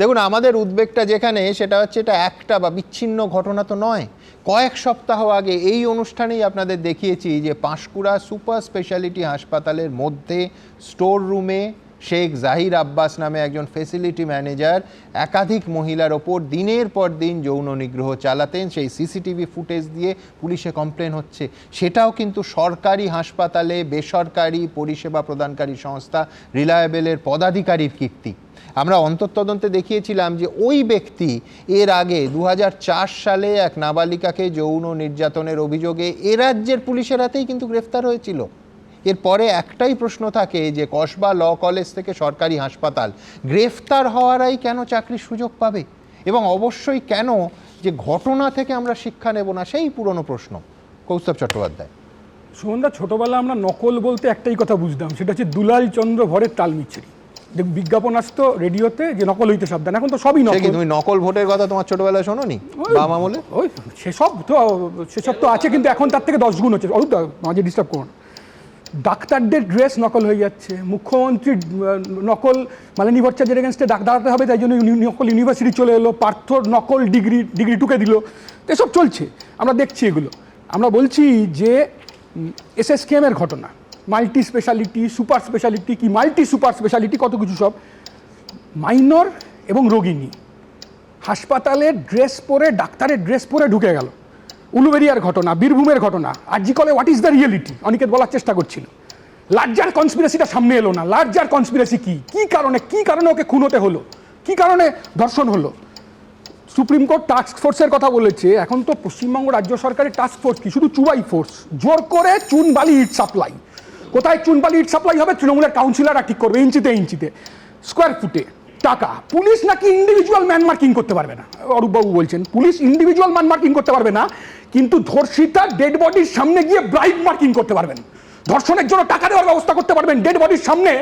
দেখুন, আমাদের উদ্বেগটা যেখানে, সেটা হচ্ছে এটা একটা বা বিচ্ছিন্ন ঘটনা তো নয়। কয়েক সপ্তাহ আগে এই অনুষ্ঠানেই আপনাদের দেখিয়েছি যে পাঁশকুড়া সুপার স্পেশালিটি হাসপাতালের মধ্যে স্টোর রুমে শেখ জাহির আব্বাস নামে একজন ফেসিলিটি ম্যানেজার একাধিক মহিলার ওপর দিনের পর দিন যৌন নিগ্রহ চালাতেন, সেই সিসিটিভি ফুটেজ দিয়ে পুলিশে কমপ্লেন হচ্ছে। সেটাও কিন্তু সরকারি হাসপাতালে বেসরকারি পরিষেবা প্রদানকারী সংস্থা রিলায়েবেলের পদাধিকারীর কীর্তি। আমরা অন্তর্তদন্তে দেখিয়েছিলাম যে ওই ব্যক্তি এর আগে দু হাজার চার সালে এক নাবালিকাকে যৌন নির্যাতনের অভিযোগে এ রাজ্যের পুলিশের হাতেই কিন্তু গ্রেফতার হয়েছিল। এরপরে একটাই প্রশ্ন থাকে যে কসবা ল কলেজ থেকে সরকারি হাসপাতাল গ্রেফতার হওয়ারাই কেন চাকরির সুযোগ পাবে? এবং অবশ্যই কেন যে ঘটনা থেকে আমরা শিক্ষা নেব না সেই পুরনো প্রশ্ন? কৌস্তব চট্টোপাধ্যায়। সুমনদা ছোটবেলা আমরা নকল বলতে একটাই কথা বুঝতাম সেটা হচ্ছে দুলাল চন্দ্র ভরের তাল মিছরি। দেখ বিজ্ঞাপন আসতো রেডিওতে যে নকল হইতে সাবধান এখন তো সবই নকল। তুমি নকল ভোটের কথা তোমার ছোটবেলায় শোনোনি? বাম আমলে ওই সেসব তো সেসব তো আছে কিন্তু এখন তার থেকে দশ গুণ হচ্ছে। অরূপ মাঝে ডিস্টার্ব করুন ডাক্তারদের ড্রেস নকল হয়ে যাচ্ছে। মুখ্যমন্ত্রী নকল মালিনী ভট্টাচার্যের এগেনস্টে ডাক দাঁড়াতে হবে, তাই জন্য নকল ইউনিভার্সিটি চলে এলো পার্থর নকল ডিগ্রি ডিগ্রি টুকে দিল। এসব চলছে, আমরা দেখছি এগুলো। আমরা বলছি যে এসএসকেএমের ঘটনা, মাল্টি স্পেশালিটি সুপার স্পেশালিটি কি, মাল্টি সুপার স্পেশালিটি কত কিছু সব মাইনর এবং রোগিনী হাসপাতালের ড্রেস পরে, ডাক্তারের ড্রেস পরে ঢুকে গেল। উলুবেরিয়ার ঘটনা, বীরভূমের ঘটনা আরজি কলে হোয়াট ইজ দ্য রিয়েলিটি অনেকে বলার চেষ্টা করছিল। লার্জার কনস্পিরেসিটা সামনে এলো না। লার্জার কনস্পিরেসি কি? কি কারণে কি কারণে ওকে খুন হতে হলো? কি কারণে ধর্ষণ হলো? সুপ্রিম কোর্ট টাস্ক ফোর্সের কথা বলেছে, এখন তো পশ্চিমবঙ্গ রাজ্য সরকারের টাস্ক ফোর্স কি? শুধু চুবাই ফোর্স জোর করে চুন বালি ইট সাপ্লাই কোথায় চুন বালি ইট সাপ্লাই হবে? তৃণমূলের কাউন্সিলররা ঠিক করবে, ইঞ্চিতে ইঞ্চিতে। স্কোয়ার ফুটে টাকা। পুলিশ নাকি ইন্ডিভিজুয়াল ম্যান মার্কিং করতে পারবে না। অরূপবাবু বলছেন, পুলিশ ইন্ডিভিজুয়াল ম্যান মার্কিং করতে পারবে না, কিন্তু ধর্ষিতা ডেড বডির সামনে গিয়ে ব্রাইড মার্কিং করতে পারবেন। ধর্ষণের জন্য টাকা দেওয়ার ব্যবস্থা করতে পারবেন ডেড বডির সামনে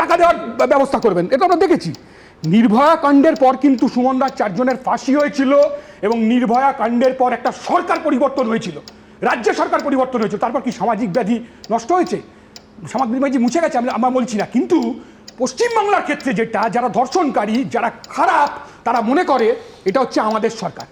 টাকা দেওয়ার ব্যবস্থা করবেন। এটা আমরা দেখেছি। নির্ভয়া কাণ্ডের পর কিন্তু সুমনদার চারজনের ফাঁসি হয়েছিল এবং নির্ভয়া কাণ্ডের পর একটা সরকার পরিবর্তন হয়েছিল। রাজ্য সরকার পরিবর্তন হয়েছিল। তারপর কি সামাজিক ব্যাধি নষ্ট হয়েছে? সামাজিক ব্যাধি মুছে গেছে? আমি আমরা বলছি না। কিন্তু পশ্চিমবাংলার ক্ষেত্রে যেটা যারা ধর্ষণকারী যারা খারাপ তারা মনে করে এটা হচ্ছে আমাদের সরকার।